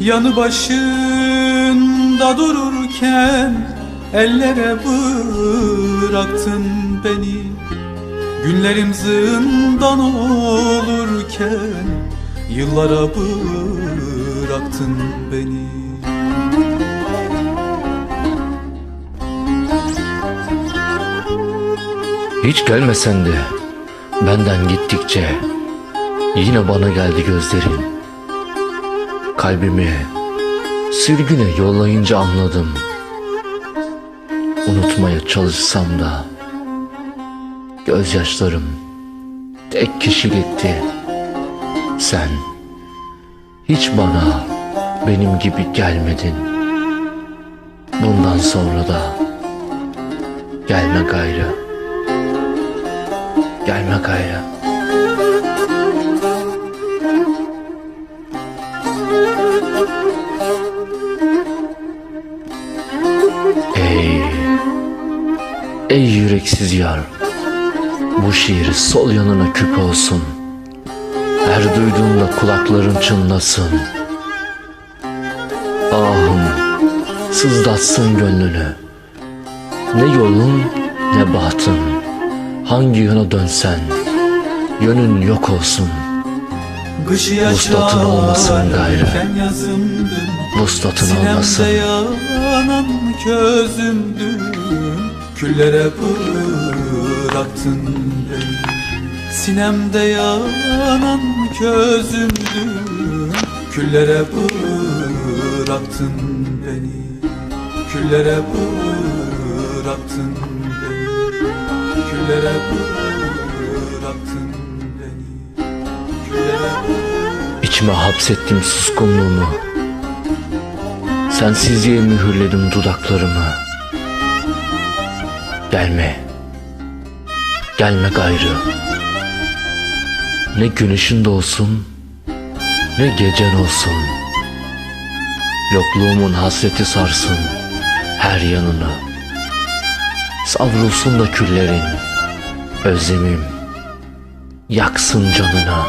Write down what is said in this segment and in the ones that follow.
Yanı başında dururken Ellere bıraktın beni Günlerim zindan olurken Yıllara bıraktın beni Hiç gelmesen de benden gittikçe yine bana geldi gözlerin. Kalbimi sürgüne yollayınca anladım. Unutmaya çalışsam da gözyaşlarım tek kişilikti. Sen hiç bana benim gibi gelmedin. Bundan sonra da gelme gayrı. Gelme gayrı. Ey yüreksiz yar. Bu şiir sol yanına küp olsun. Her duyduğunda kulakların çınlasın. Ahım sızlatsın gönlünü. Ne yolun ne bahtın. Hangi yana dönsen yönün yok olsun. Vuslatın olmasın gayrı. Vuslatın Sinemde olmasın. yanan közümdün Küllere bıraktın beni. Sinemde yanan közümdün Küllere bıraktın beni. Küllere bıraktın beni. Küllere bıraktın beni. Küllere İçime hapsettim suskunluğumu. Sensizliğe mühürledim dudaklarımı. Gelme. Gelme gayrı. Ne güneşin doğsun, ne gecen olsun. Yokluğumun hasreti sarsın her yanını. Savrulsun da küllerin, özlemim yaksın canına.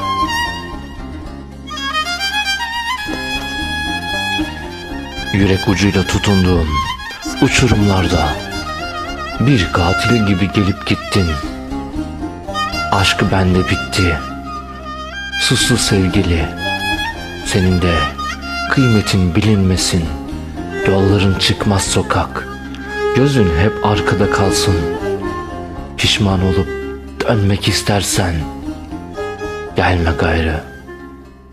Yürek ucuyla tutunduğum uçurumlarda bir katil gibi gelip gittin. Aşk bende bitti. Suslu sevgili, senin de kıymetin bilinmesin. Yolların çıkmaz sokak, gözün hep arkada kalsın. Pişman olup dönmek istersen, gelme gayrı,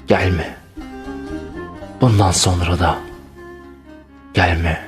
gelme. Bundan sonra da gelme.